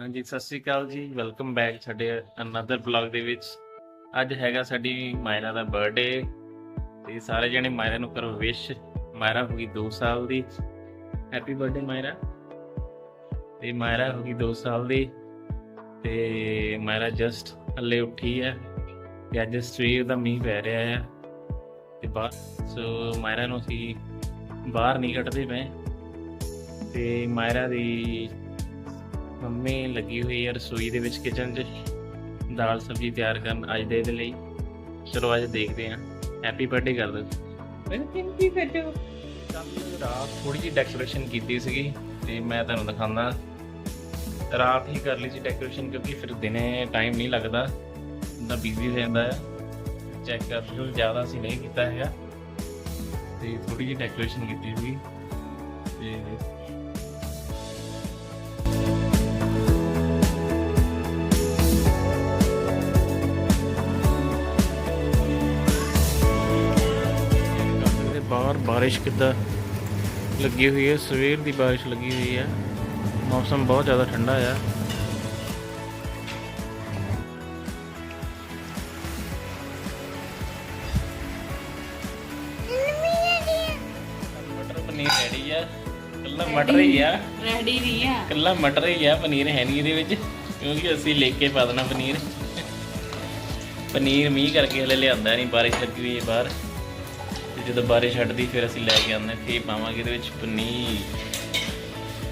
ਹਾਂਜੀ, ਸਤਿ Sri Akal ji. Welcome back ਸਾਡੇ ਅਨਦਰ ਬਲੌਗ ਦੇ ਵਿੱਚ। ਅੱਜ ਹੈਗਾ ਸਾਡੀ ਮਾਇਰਾ ਦਾ ਬਰਥਡੇ ਤੇ ਸਾਰੇ ਜਣੇ ਮਾਇਰਾ ਨੂੰ ਕਰੋ ਵਿਸ਼ ਮਾਇਰਾ ਹੋ ਗਈ 2 ਸਾਲ ਦੀ। Happy birthday ਮਾਇਰਾ। ਤੇ ਮਾਇਰਾ ਹੋ ਗਈ 2 ਸਾਲ ਦੀ। ਤੇ ਮਾਇਰਾ ਜਸਟ ਹੱਲੇ ਉੱਠੀ ਹੈ। ਤੇ ਅੱਜ ਸਵੇਰ ਦਾ ਮੀਂਹ ਪੈ ਰਿਹਾ ਹੈ। ਤੇ ਬਾਹਰ ਸੋ ਮਾਇਰਾ ਨੂੰ ਅਸੀਂ ਬਾਹਰ ਨਹੀਂ ਕੱਢਦੇ ਪਏ। ਤੇ ਮਾਇਰਾ ਦੀ ਮੰਮੀ ਲੱਗੀ ਹੋਈ ਹੈ ਰਸੋਈ ਦੇ ਵਿੱਚ ਕਿਚਨ 'ਚ। ਦਾਲ ਸਬਜ਼ੀ ਤਿਆਰ ਕਰਨ ਅੱਜ ਦੇ ਇਹਦੇ ਲਈ। ਚਲੋ ਅੱਜ ਦੇਖਦੇ ਹਾਂ। ਹੈਪੀ ਬਰਥਡੇ ਕਰ ਦੋ ਥੈਂਕ ਯੂ ਰਾਤ ਥੋੜੀ ਜਿਹੀ ਡੈਕੋਰੇਸ਼ਨ ਕੀਤੀ ਸੀਗੀ ਤੇ ਮੈਂ ਤੁਹਾਨੂੰ ਦਿਖਾਉਂਦਾ। ਰਾਤ ਹੀ ਕਰ ਲਈ ਸੀ ਡੈਕੋਰੇਸ਼ਨ ਕਿਉਂਕਿ ਫਿਰ ਦਿਨੇ ਟਾਈਮ ਨਹੀਂ ਲੱਗਦਾ। ਬੰਦਾ ਬਿਜ਼ੀ ਰਹਿੰਦਾ ਹੈ ਚੈੱਕ ਕਰ ਲਓ ਜ਼ਿਆਦਾ ਸੀ ਨਹੀਂ ਕੀਤਾ ਹੈਗਾ। ਤੇ ਥੋੜੀ ਜਿਹੀ ਡੈਕੋਰੇਸ਼ਨ ਕੀਤੀ ਸੀ ਤੇ ਬਾਰਿਸ਼ ਕਿੱਦਾਂ ਲੱਗੀ ਹੋਈ ਹੈ? ਸਵੇਰ ਦੀ ਬਾਰਿਸ਼ ਲੱਗੀ ਹੋਈ ਹੈ। ਮੌਸਮ ਬਹੁਤ ਜ਼ਿਆਦਾ ਠੰਡਾ ਆ। ਮਟਰ ਪਨੀਰ ਰੈਡੀ ਆ। ਕੱਲਾ ਮਟਰ ਹੀ ਆ। ਰੈਡੀ ਨਹੀਂ ਆ। ਕੱਲਾ ਮਟਰ ਹੀ ਆ ਪਨੀਰ ਹੈ ਨਹੀਂ ਇਹਦੇ ਵਿੱਚ ਕਿਉਂਕਿ ਅਸੀਂ ਲੈ ਕੇ ਪਾ ਦੇਣਾ ਪਨੀਰ। ਪਨੀਰ ਮੀਂਹ ਕਰਕੇ ਹਲੇ ਲਿਆਂਦਾ ਨਹੀਂ ਬਾਰਿਸ਼ ਲੱਗੀ ਹੋਈ ਹੈ ਬਾਹਰ। ਤੇ ਜਦੋਂ ਬਾਰਿਸ਼ ਹਟਦੀ ਫਿਰ ਅਸੀਂ ਲੈ ਕੇ ਆਉਂਦੇ ਫੇਰ ਪਾਵਾਂਗੇ ਇਹਦੇ ਵਿੱਚ ਪਨੀਰ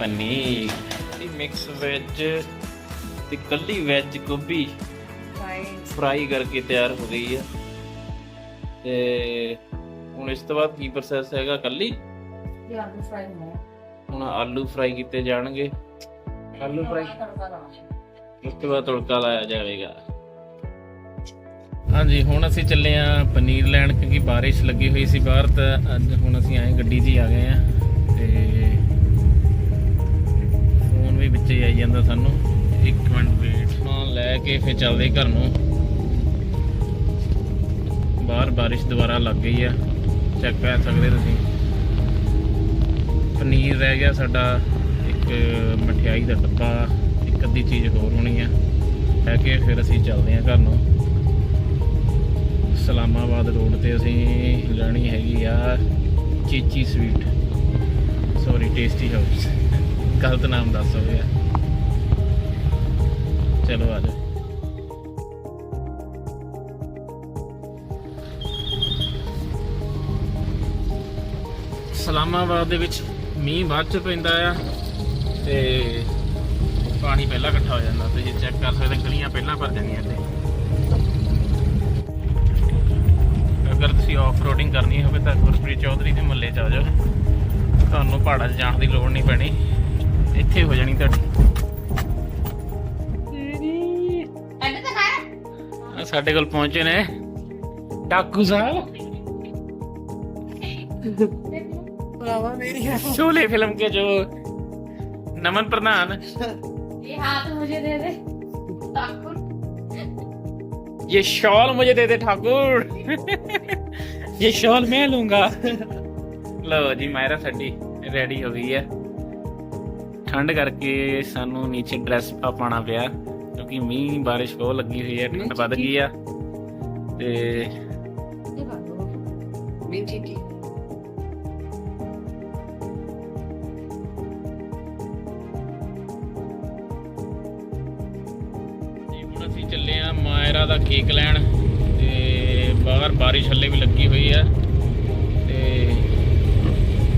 ਪਨੀਰ। ਇਹ ਮਿਕਸ ਵੈਜ ਤੇ ਕੱਲੀ ਵੈਜ ਗੋਭੀ ਫਰਾਈ ਕਰਕੇ ਤਿਆਰ ਹੋ ਗਈ ਹੈ ਤੇ ਹੁਣ ਇਸ ਤੋਂ ਬਾਅਦ ਕੀ ਪ੍ਰੋਸੈਸ ਹੈਗਾ ਕੱਲੀ? ਫਰਾਈ ਹੁਣ ਆਲੂ ਫਰਾਈ ਕੀਤੇ ਜਾਣਗੇ। ਆਲੂ ਫਰਾਈ ਉਸ ਤੋਂ ਬਾਅਦ ਤੜਕਾ ਲਾਇਆ ਜਾਵੇਗਾ। ਹਾਂਜੀ ਹੁਣ ਅਸੀਂ ਚੱਲੇ ਆ ਪਨੀਰ ਲੈਣ ਕਿਉਂਕਿ ਬਾਰਿਸ਼ ਲੱਗੀ ਹੋਈ ਸੀ ਬਾਹਰ ਤਾਂ ਅੱਜ ਹੁਣ ਅਸੀਂ ਆਏ ਗੱਡੀ 'ਚ ਹੀ ਆ ਗਏ ਆ ਤੇ ਫੋਨ ਵੀ ਵਿੱਚ ਹੀ ਆਈ ਜਾਂਦਾ ਸਾਨੂੰ। ਇੱਕ ਮਿੰਟ ਵੇਟ ਹਾਂ ਲੈ ਕੇ ਫਿਰ ਚੱਲਦੇ ਘਰ ਨੂੰ। ਬਾਹਰ ਬਾਰਿਸ਼ ਦੁਬਾਰਾ ਲੱਗ ਗਈ ਆ। ਚੈੱਕ ਕਰ ਸਕਦੇ ਤੁਸੀਂ। ਪਨੀਰ ਰਹਿ ਗਿਆ ਸਾਡਾ ਇੱਕ ਮਠਿਆਈ ਦਾ ਡੱਬਾ। ਇੱਕ ਅੱਧੀ ਚੀਜ਼ ਹੋਰ ਹੋਣੀ ਆ। ਲੈ ਕੇ ਫਿਰ ਅਸੀਂ ਚੱਲਦੇ ਹਾਂ ਘਰ ਨੂੰ। ਇਸਲਾਮਾਬਾਦ ਰੋਡ ਤੇ ਅਸੀਂ ਲੈਣੀ ਹੈਗੀ ਆ ਚੀਚੀ ਸਵੀਟ। ਸੌਰੀ ਟੇਸਟੀ ਹਾਊਸ ਗਲਤ ਨਾਮ ਦੱਸ ਹੋ ਗਿਆ। ਚਲੋ ਆ ਜਾਓ। ਸਲਾਮਾਬਾਦ ਦੇ ਵਿੱਚ ਮੀਂਹ ਬਾਅਦ ਚ ਪੈਂਦਾ ਆ ਤੇ ਪਾਣੀ ਪਹਿਲਾਂ ਇਕੱਠਾ ਹੋ ਜਾਂਦਾ ਤੁਸੀਂ ਚੈੱਕ ਕਰ ਸਕਦੇ, ਗਲੀਆਂ ਪਹਿਲਾਂ ਭਰ ਜਾਂਦੀਆਂ ਤੇ ਅਗਰ ਤੁਸੀਂ ਆਫ ਰੋਡਿੰਗ ਕਰਨੀ ਹੋਵੇ ਤਾਂ ਗੁਰਪ੍ਰੀਤ ਚੌਧਰੀ ਦੇ ਮੁੱਲੇ 'ਚ ਆ ਜਾਓ। ਤੁਹਾਨੂੰ ਪਹਾੜਾਂ 'ਚ ਜਾਣ ਦੀ ਲੋੜ ਨਹੀਂ ਪੈਣੀ। ਇੱਥੇ ਹੋ ਜਾਣੀ ਤੁਹਾਡੀ। ਸਾਡੇ ਕੋਲ ਪਹੁੰਚੇ ਨੇ ਡਾਕੂ ਸਾਹਿਬ। ਸ਼ੋਲੇ ਫਿਲਮ ਕੇ ਜੋ ਨਮਨ ਪ੍ਰਧਾਨ। ਇਹ ਹੱਥ ਮੁਝੇ ਦੇ ਦੇ। ਡਾਕੂ ये शॉल मुझे दे दे ठाकुर ये शॉल मैं लूंगा ਲਓ ਜੀ ਮਾਇਰਾ ਸਾਡੀ ਰੈਡੀ ਹੋ ਗਈ ਹੈ ਠੰਡ ਕਰਕੇ ਸਾਨੂੰ ਨੀਚੇ ਡਰੈਸ ਪਾ ਪਾਣਾ ਪਿਆ ਕਿਉਂਕਿ ਮੀਂਹ ਬਾਰਿਸ਼ ਬਹੁਤ ਲੱਗੀ ਹੋਈ ਹੈ ਠੰਡ ਵੱਧ ਗਈ ਆ ਤੇ ये बात ਆ ਮਾਇਰਾ ਦਾ ਕੇਕ ਲੈਣ ਤੇ ਬਾਹਰ ਬਾਰਿਸ਼ ਹੱਲੇ ਵੀ ਲੱਗੀ ਹੋਈ ਆ ਤੇ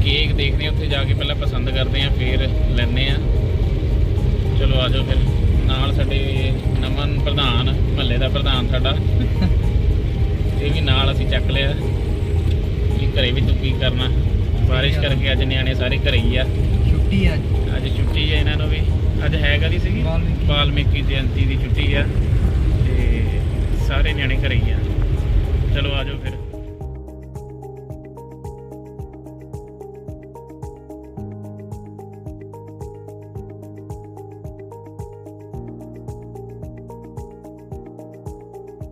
ਕੇਕ ਦੇਖਦੇ ਆ ਉੱਥੇ ਜਾ ਕੇ ਪਹਿਲਾਂ ਪਸੰਦ ਕਰਦੇ ਆ ਫਿਰ ਲੈਣੇ ਆ ਚਲੋ ਆਜੋ ਫਿਰ ਨਾਲ ਸਾਡੇ ਨਮਨ ਪ੍ਰਧਾਨ ਮਹੱਲੇ ਦਾ ਪ੍ਰਧਾਨ ਸਾਡਾ। ਇਹ ਵੀ ਨਾਲ ਅਸੀਂ ਚੱਕ ਲਿਆ ਵੀ ਘਰੇ ਵੀ ਤੂੰ ਕੀ ਕਰਨਾ? ਬਾਰਿਸ਼ ਕਰਕੇ ਅੱਜ ਨਿਆਣੇ ਸਾਰੇ ਘਰੇ ਹੀ ਆ। ਛੁੱਟੀ ਅੱਜ। ਅੱਜ ਛੁੱਟੀ ਹੈ ਇਹਨਾਂ ਨੂੰ ਵੀ। ਅੱਜ ਹੈ ਕਦੀ ਸੀਗੀ? ਵਾਲਮੀਕੀ। ਜਯੰਤੀ ਦੀ ਛੁੱਟੀ ਆ। ਸਾਰੇ ਨਿਆਣੇ ਘਰੇ ਹੀ ਆ। ਚਲੋ ਆ ਜਾਓ ਫਿਰ।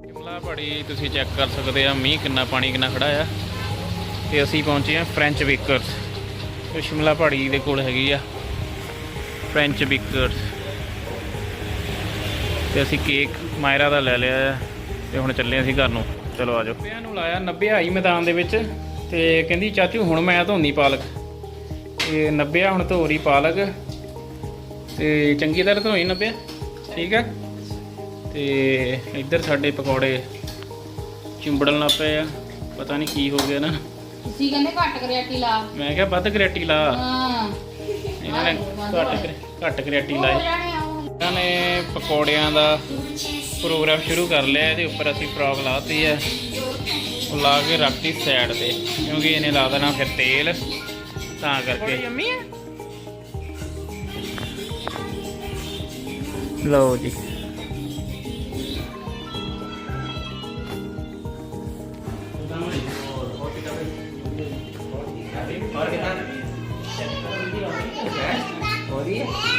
ਸ਼ਿਮਲਾ ਪਹਾੜੀ ਤੁਸੀਂ ਚੈੱਕ ਕਰ ਸਕਦੇ ਆ, ਮੀਂਹ ਕਿੰਨਾ ਪਾਣੀ ਕਿੰਨਾ ਖੜਾ ਆ। ਤੇ ਅਸੀਂ ਪਹੁੰਚੇ ਆ ਫ੍ਰੈਂਚ ਬੇਕਰਸ ਤੇ ਸ਼ਿਮਲਾ ਪਹਾੜੀ ਦੇ ਕੋਲ ਹੈਗੀ ਆ ਫ੍ਰੈਂਚ ਬੇਕਰਸ ਤੇ ਅਸੀਂ ਕੇਕ ਮਾਇਰਾ ਦਾ ਲੈ ਲਿਆ ਆ। ਤੇ ਹੁਣ ਚੱਲੇ ਅਸੀਂ ਘਰ ਨੂੰ। ਚਲੋ ਆਜੋ ਪਿਆ ਨੂੰ ਲਾਇਆ 90 ਹਾਈ ਮੈਦਾਨ ਦੇ ਵਿੱਚ ਤੇ ਕਹਿੰਦੀ ਚਾਚੂ ਹੁਣ ਮੈਂ ਧੋਨੀ ਪਾਲਕ। ਤੇ 90 ਹੁਣ ਧੋ ਰਹੀ ਪਾਲਕ। ਤੇ ਚੰਗੀ ਤਰ੍ਹਾਂ ਧੋਈ 90 ਠੀਕ ਆ? ਤੇ ਇੱਧਰ ਸਾਡੇ ਪਕੌੜੇ ਚਿੰਬੜਨ ਲੱਗ ਪਏ ਆ। ਪਤਾ ਨਹੀਂ ਕੀ ਹੋ ਗਿਆ ਨਾ। ਤੁਸੀਂ ਕਹਿੰਦੇ ਘੱਟ ਕਰਿਆਟੀ ਲਾ। ਮੈਂ ਕਿਹਾ ਵੱਧ ਕਰੇਟੀ ਲਾ। ਹਾਂ। ਇਹਨਾਂ ਨੇ ਘੱਟ ਕਰੇ- ਘੱਟ ਹੋ ਲਾਈ। ਆ ਉਹ। ਇਹਨਾਂ ਨੇ ਪਕੌੜਿਆਂ ਦਾ ਪ੍ਰੋਗਰਾਮ ਸ਼ੁਰੂ ਕਰ ਲਿਆ ਇਹਦੇ ਉੱਪਰ ਅਸੀਂ ਫਰਾਕ ਲਾਤੀ ਹੈ ਉਹ ਲਾ ਕੇ ਰੱਖਤੀ ਸਾਈਡ ਤੇ ਕਿਉਂਕਿ ਇਹਨੇ ਲਾ ਦੇਣਾ ਫਿਰ ਤੇਲ ਤਾਂ ਕਰਕੇ। ਯੰਮੀ ਹੈ ਲਓ ਜੀ।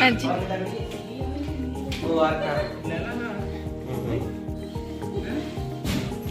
ਹਾਂਜੀ।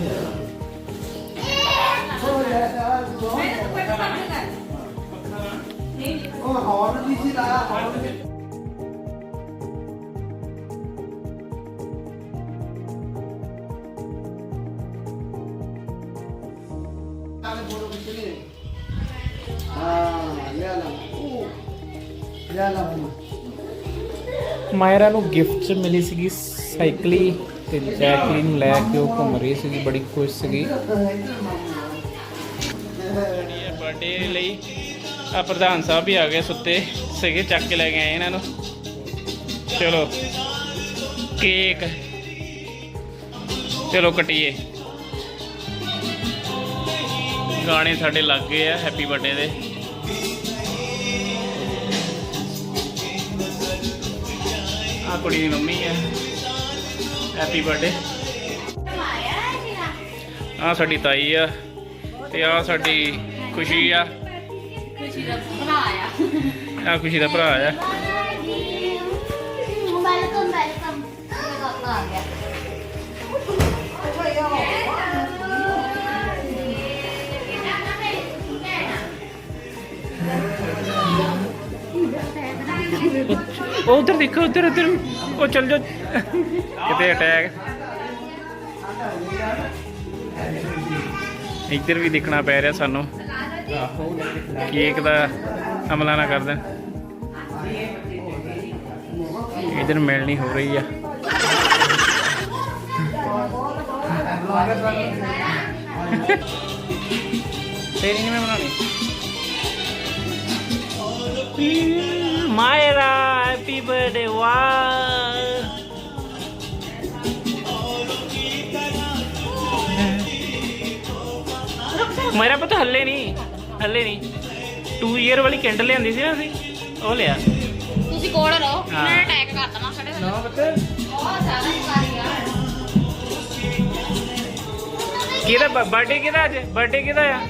ਬਾਹਰ ਕਰਨਾ ਨਹੀਂ ਬਲੌਗ ਬਣਦਾ ਮਾਇਰਾ ਨੂੰ ਗਿਫਟ ਮਿਲੀ ਸੀਗੀ ਸਾਈਕਲੀ ਤੇ ਜੈਕਲੀ ਨੂੰ ਲੈ ਕੇ ਉਹ ਘੁੰਮ ਰਹੀ ਸੀ, ਬੜੀ ਖੁਸ਼ ਸੀਗੀ। ਬਰਥਡੇ ਲਈ ਆ ਪ੍ਰਧਾਨ ਸਾਹਿਬ ਵੀ ਆ ਗਏ ਸੁੱਤੇ ਸੀਗੇ, ਚੱਕ ਕੇ ਲੈ ਕੇ ਆਏ ਇਹਨਾਂ ਨੂੰ। ਚਲੋ, ਕੇਕ। ਚਲੋ, ਕਟੀਏ। ਗਾਣੇ ਸਾਡੇ ਲੱਗ ਗਏ ਆ ਹੈਪੀ ਬਰਥਡੇ ਦੇ। ਆ ਕੁੜੀ ਦੀ ਮੰਮੀ ਹੈ ਹੈਪੀ ਬਰਥਡੇ ਆ ਸਾਡੀ ਤਾਈ ਆ ਤੇ ਆ ਸਾਡੀ ਖੁਸ਼ੀ ਆ। ਖੁਸ਼ੀ ਦਾ ਭਰਾ ਆ ਆ ਖੁਸ਼ੀ ਦਾ ਭਰਾ ਆ। ਵੈਲਕਮ ਵੈਲਕਮ ਆ ਗਿਆ ਉਹ ਉਧਰ ਦੇਖੋ, ਉਧਰ ਉਧਰ। ਉਹ ਚੱਲ ਜਾ ਕਿਤੇ ਅਟੈਕ ਇੱਧਰ ਵੀ ਦੇਖਣਾ ਪੈ ਰਿਹਾ ਸਾਨੂੰ। ਕੇਕ ਦਾ ਹਮਲਾ ਨਾ ਕਰ ਦੇਣ। ਇੱਧਰ ਮਿਲਣੀ ਹੋ ਰਹੀ ਆ। ਤੇਰੀ ਨਹੀਂ ਮੈਂ ਬਣਾਣੀ ਮਾਇਰਾ ਹੈਪੀ ਬਰਥਡੇ ਵਾਹ। ਮੇਰਾ ਪਤਾ ਹੱਲੇ ਨਹੀਂ ਹੱਲੇ ਨਹੀਂ। 2 ਇਅਰ ਵਾਲੀ ਕੈਂਡਲ ਲਿਆਂਦੀ ਸੀ ਨਾ ਅਸੀਂ ਉਹ ਲਿਆ। ਤੁਸੀਂ ਕੋਲ ਰਹੋ ਹਾਂ। ਮੈਂ ਅਟੈਕ ਕਰ ਦਵਾਂ ਸਾਡੇ ਵੱਲ ਬਹੁਤ ਜ਼ਿਆਦਾ ਸਾਰੀ ਆ। ਕਿਹਦਾ ਬਰਥਡੇ ਕਿਹਦਾ ਅੱਜ? ਬਰਥਡੇ ਕਿਹਦਾ ਆ?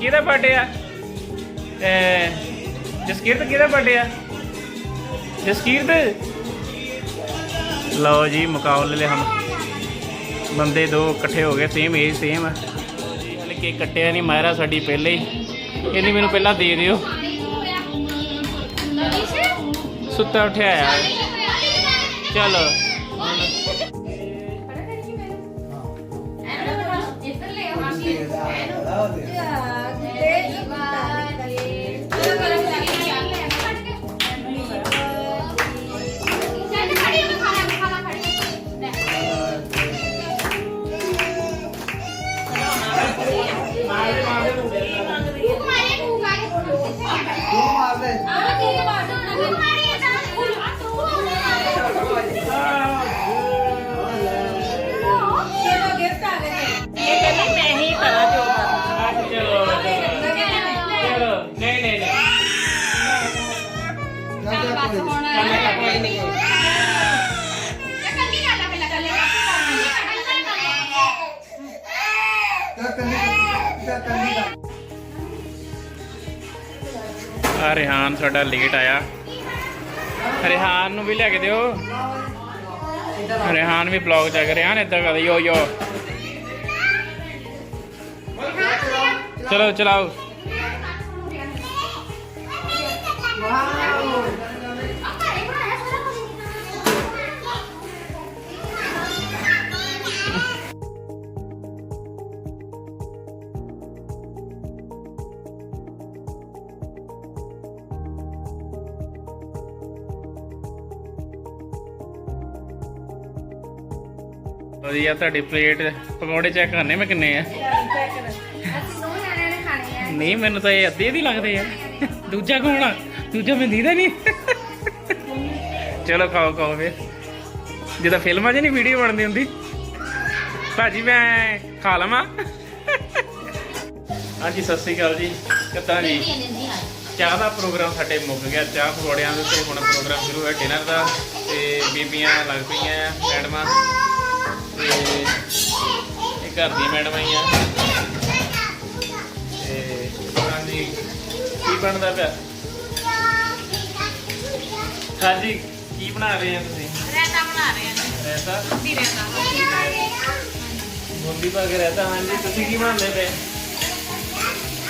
ਕਿਹਦਾ ਬਰਥਡੇ ਆ? ਐ ਜਸਕੀਰਤ ਕਿਹਦਾ ਬਰਥਡੇ ਆ? ਜਸਕੀਰਤ? ਲਓ ਜੀ ਮੁਕਾਬਲੇ ਲਈ ਹਮ ਬੰਦੇ ਦੋ ਇਕੱਠੇ ਹੋ ਗਏ ਸੇਮ ਏਜ ਸੇਮ ਹਲੇ ਕੇਕ ਕੱਟਿਆ ਨਹੀਂ ਮਾਇਰਾ ਸਾਡੀ ਪਹਿਲੇ ਹੀ। ਕਹਿੰਦੀ ਮੈਨੂੰ ਪਹਿਲਾਂ ਦੇ ਦਿਓ। ਸੁੱਤਾ ਉੱਠਿਆ ਆ। ਚਲੋ। ਚਲੋ ਰਿਹਾਨ ਸਾਡਾ ਲੇਟ ਆਇਆ। ਰਿਹਾਨ ਨੂੰ ਵੀ ਲੈ ਕੇ ਦਿਓ। ਰਿਹਾਨ ਵੀ ਬਲੌਗ ਚੱਕ ਰਿਹਾਨ ਇੱਧਰ ਕਰ, ਯੋ ਯੋ। ਚਲੋ, ਚਲਾਓ। ਵਧੀਆ ਤੁਹਾਡੀ ਪਲੇਟ ਪਕੌੜੇ ਚੈੱਕ ਕਰਨੇ ਮੈਂ ਕਿੰਨੇ ਆ? ਨਹੀਂ, ਮੈਨੂੰ ਤਾਂ ਇਹ ਅੱਧੇ ਦੀ ਲੱਗਦੇ ਆ। ਦੂਜਾ ਕੌਣ ਆ? ਦੂਜਾ ਮੈਂ ਦੀਦਾ ਨਹੀਂ। ਚਲੋ, ਖਾਓ ਖਾਓ ਫਿਰ। ਜਿੱਦਾਂ ਫਿਲਮਾਂ 'ਚ ਨਹੀਂ ਵੀਡੀਓ ਬਣਦੀ ਹੁੰਦੀ? ਭਾਜੀ, ਮੈਂ ਖਾ ਲਵਾਂ। ਹਾਂਜੀ, ਸਤਿ ਸ੍ਰੀ ਅਕਾਲ ਜੀ। ਕਿੱਦਾਂ ਜੀ? ਚਾਹ ਦਾ ਪ੍ਰੋਗਰਾਮ ਸਾਡੇ ਮੁੱਕ ਗਿਆ। ਚਾਹ ਪਕੌੜਿਆਂ ਦੇ ਤੇ ਹੁਣ ਪ੍ਰੋਗਰਾਮ ਸ਼ੁਰੂ ਹੈ ਡਿਨਰ ਦਾ। ਤੇ ਬੀਬੀਆਂ ਲੱਗ ਪਈਆਂ ਮੈਡਮਾਂ। ਤੇ ਇਹ ਘਰ ਦੀ ਮੈਡਮਾਂ ਹੀ ਆ। ਤੇ ਹਾਂਜੀ ਕੀ ਬਣਦਾ ਪਿਆ? ਹਾਂਜੀ ਕੀ ਬਣਾ ਰਹੇ ਆ ਤੁਸੀਂ? ਰਾਇਤਾ ਬਣਾ ਰਹੇ ਆ ਰਹਿਤਾ ਦੀ ਰਾਇਤਾ। ਬੂੰਦੀ ਪਾ ਕੇ ਰਹਿਤਾ ਹਾਂਜੀ। ਤੁਸੀਂ ਕੀ ਬਣਾਉਂਦੇ ਪਏ?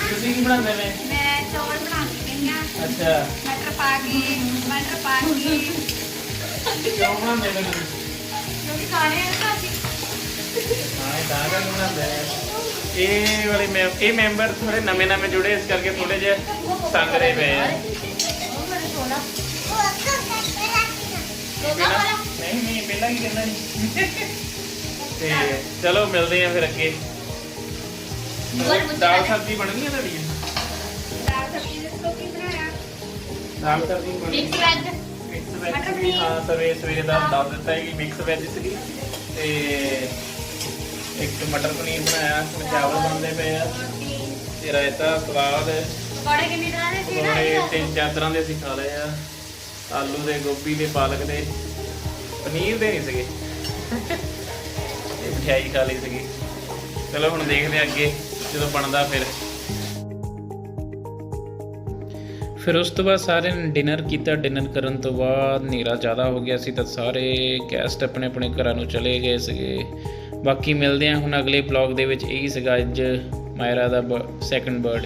ਤੁਸੀਂ ਕੀ ਬਣਾਉਂਦੇ ਪਏ? ਮੈਂ ਚੌਲ ਬਣਾ ਚੁੱਕੀ ਹਾਂ। ਅੱਛਾ। ਮਟਰ ਪਾ ਕੇ ਮਟਰ ਪਾ ਕੇ। ਕਿਉਂ ਬਣਾਉਂਦੇ ਪਏ ਤੁਸੀਂ? ਖਾਣੇ ਆ ਹਾਂ ਇਹ ਦਾਗਾ ਬਣਾਉਂਦੇ ਨੇ ਇਹ ਵਾਲੇ ਮੈਂ ਇਹ ਮੈਂਬਰ ਥੋੜੇ ਨਵੇਂ ਨਵੇਂ ਜੁੜੇ ਇਸ ਕਰਕੇ ਥੋੜੇ ਜਿਹਾ ਤੰਗ ਰਹੇ ਪਏ ਆ। ਨਹੀਂ ਨਹੀਂ ਪਹਿਲਾਂ ਕੀ ਕਹਿੰਦਾ ਜੀ ਤੇ ਚਲੋ ਮਿਲਦੇ ਆ ਫਿਰ ਅੱਗੇ। ਦਾਲ ਸਬਜ਼ੀ ਬਣ ਗਈ ਆ ਤੁਹਾਡੀ ਦਾਲ ਸਬਜ਼ੀ ਦੇ ਕੀ ਬਣਾਇਆ ਦਾਲ ਸਬਜ਼ੀ ਬਣ ਗਈ ਮਿਕਸ ਵੈਜ। ਮਿਕਸ ਵੈਜ ਹਾਂ, ਸਵੇਰੇ ਸਵੇਰੇ ਦਾ ਦੱਸ ਦਿੱਤਾ ਹੈ ਕਿ ਮਿਕਸ ਵੈਜ ਸੀਗੀ। ਤੇ ਇੱਕ ਮਟਰ ਪਨੀਰ ਬਣਾਇਆ ਹੁਣ ਚਾਵਲ ਬਣਦੇ ਪਏ ਆ ਤੇ ਰਾਇਤਾ ਸਲਾਦ ਪਕੌੜੇ ਕਿੰਨੀ ਤਰ੍ਹਾਂ ਦੇ ਸੀ ਨਾ? ਪਕੌੜੇ ਤਿੰਨ ਚਾਰ ਤਰ੍ਹਾਂ ਦੇ ਅਸੀਂ ਖਾ ਲਏ ਆ। ਆਲੂ ਦੇ ਗੋਭੀ ਦੇ ਪਾਲਕ ਦੇ। ਪਨੀਰ ਦੇ ਨਹੀਂ ਸੀਗੇ। ਇਹ ਮਠਿਆਈ ਖਾ ਲਈ ਸੀਗੀ। ਚਲੋ ਹੁਣ ਦੇਖਦੇ ਆ ਅੱਗੇ ਜਦੋਂ ਬਣਦਾ ਫਿਰ। ਫਿਰ ਉਸ ਤੋਂ ਬਾਅਦ ਸਾਰਿਆਂ ਨੇ ਡਿਨਰ ਕੀਤਾ। ਡਿਨਰ ਕਰਨ ਤੋਂ ਬਾਅਦ ਹਨੇਰਾ ਜ਼ਿਆਦਾ ਹੋ ਗਿਆ ਸੀ ਤਾਂ ਸਾਰੇ ਗੈਸਟ ਆਪਣੇ ਆਪਣੇ ਘਰਾਂ ਨੂੰ ਚਲੇ ਗਏ ਸੀਗੇ। ਬਾਕੀ ਮਿਲਦੇ ਹਾਂ ਹੁਣ ਅਗਲੇ ਬਲੌਗ ਦੇ ਵਿੱਚ। ਇਹੀ ਸੀਗਾ ਅੱਜ ਮਾਇਰਾ ਦਾ ਸੈਕੰਡ ਬਰਥਡੇ